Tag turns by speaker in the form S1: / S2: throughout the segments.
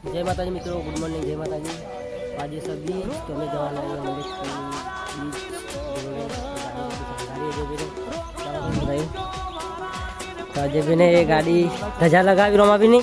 S1: જય માતાજી મિત્રો ગુડ મોર્નિંગ જય માતાજી. આજે સદી તો અમે જવાના આજે બેને એ ગાડી ધજા લગાવી રોમાબીની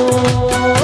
S2: amor.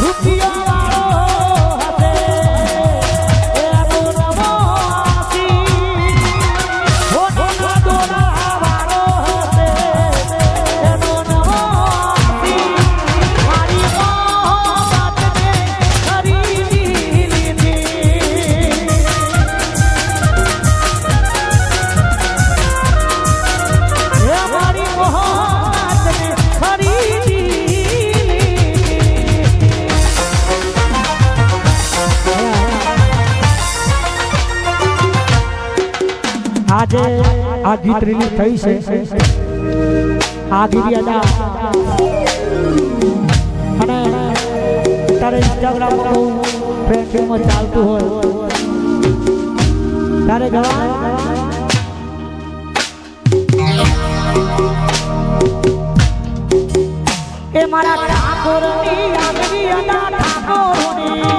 S2: Whoop. થઈ છે. આધી અદા અને તારે ઇન્સ્ટાગ્રામ પર ફેસબુકમાં ચાલતું હોય. તારે જવા એ મારા ઠાકોરની આગવી અદા ઠાકોરની